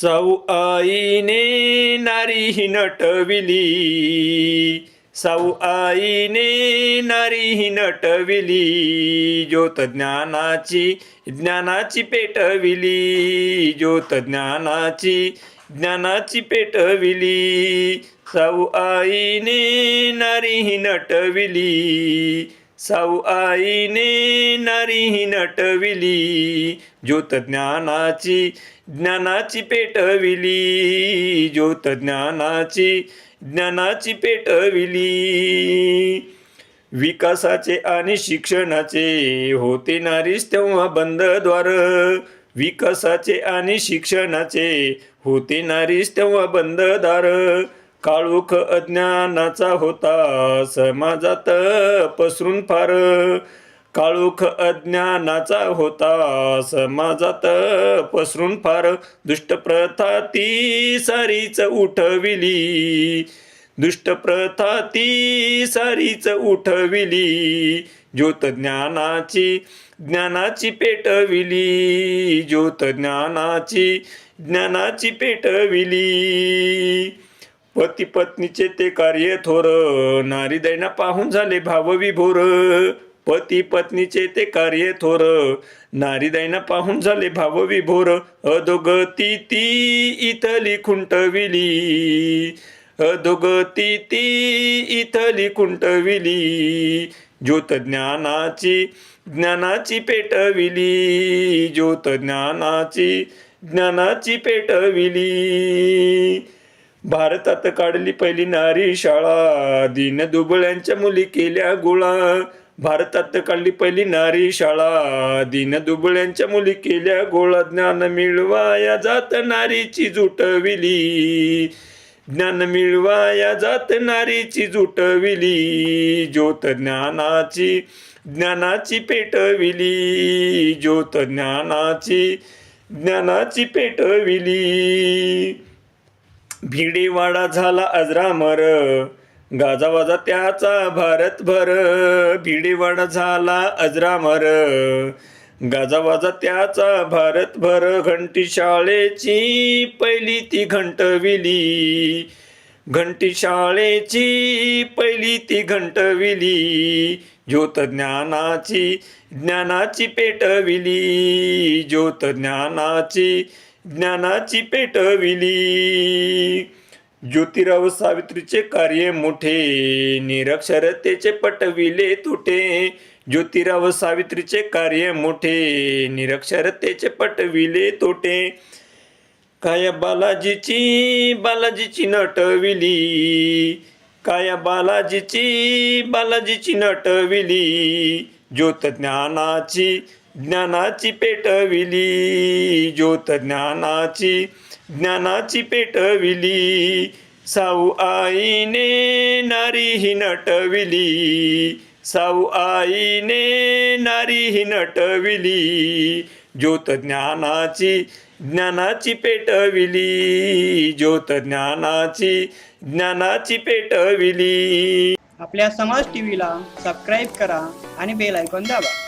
सौ आईने नारी ही नटविली. सौ आईने नारी ही नटविली. ज्योत ज्ञानाची ज्ञानाची पेटविली. ज्योत ज्ञानाची ज्ञानाची पेटविली. सौ आईने नारी ही नटविली. साऊ आईने नारी ही नटविली ज्योत ज्ञानाची ज्ञानाची पेटविली ज्योत ज्ञानाची ज्ञानाची पेटविली. विकासाचे आणि शिक्षणाचे होते नारीस तेव्हा बंद द्वार विकासाचे आणि शिक्षणाचे होते नारीस तेव्हा बंद दार काळूख अज्ञानाचा होता समाजात पसरून फार. काळूख अज्ञानाचा होता समाजात पसरून फार. दुष्ट प्रथा ती सारीच उठविली. दुष्ट प्रथा ती सारीच उठविली. ज्योत ज्ञानाची ज्ञानाची पेटविली. ज्योत ज्ञानाची ज्ञानाची पेटविली. पती पत्नीचे ते कार्य थोर नारी दैना पाहून झाले भावविभोर पती पत्नीचे ते कार्य थोर नारी दैना पाहून झाले भावविभोर अधोगती ती इथली खुंटविली. अधोगती ती इथली खुंटविली. ज्योत ज्ञानाची ज्ञानाची पेटविली. ज्योत ज्ञानाची ज्ञानाची पेटविली. भारतात काढली पहिली नारी शाळा. दीन दुबळ्यांच्या मुली केल्या गोळा. भारतात काढली पहिली नारी शाळा. दीन दुबळ्यांच्या मुली केल्या गोळा. ज्ञान मिळवाया जात नारीची जुटविली. ज्ञान मिळवाया जात नारीची जुटविली. ज्योत ज्ञानाची ज्ञानाची पेटविली. ज्योत ज्ञानाची ज्ञानाची पेटविली. भिडेवाडा झाला अजरामर. गाजावाजा त्याचा भारतभर. भिडेवाडा झाला अजरामर. गाजावाजा त्याचा भारतभर. घंटी शाळेची पहिली ती घंटविली. घंटी शाळेची पहिली ती घंटविली. ज्योत ज्ञानाची ज्ञानाची पेटविली. ज्योत ज्ञानाची ज्ञानाची पेटविली. ज्योतिराव सावित्रीचे कार्य मोठे निरक्षरतेचे पटविले तुटे. ज्योतिराव सावित्रीचे कार्य मोठे निरक्षरतेचे पटविले तोटे. काय बालाजीची बालाजीची नटविली. काय बालाजीची बालाजीची नटविली. ज्योत ज्ञानाची पेटविली ज्योत ज्ञानाची ज्ञानाची पेटविली. साऊ आईने नारी ही नटविली साऊ आईने नारी ही नटविली. ज्योत ज्ञानाची ज्ञानाची पेटविली ज्योत ज्ञानाची ज्ञानाची पेटविली. आपल्या समाज टीव्हीला सबस्क्राईब करा आणि बेल ऐकून दाबा.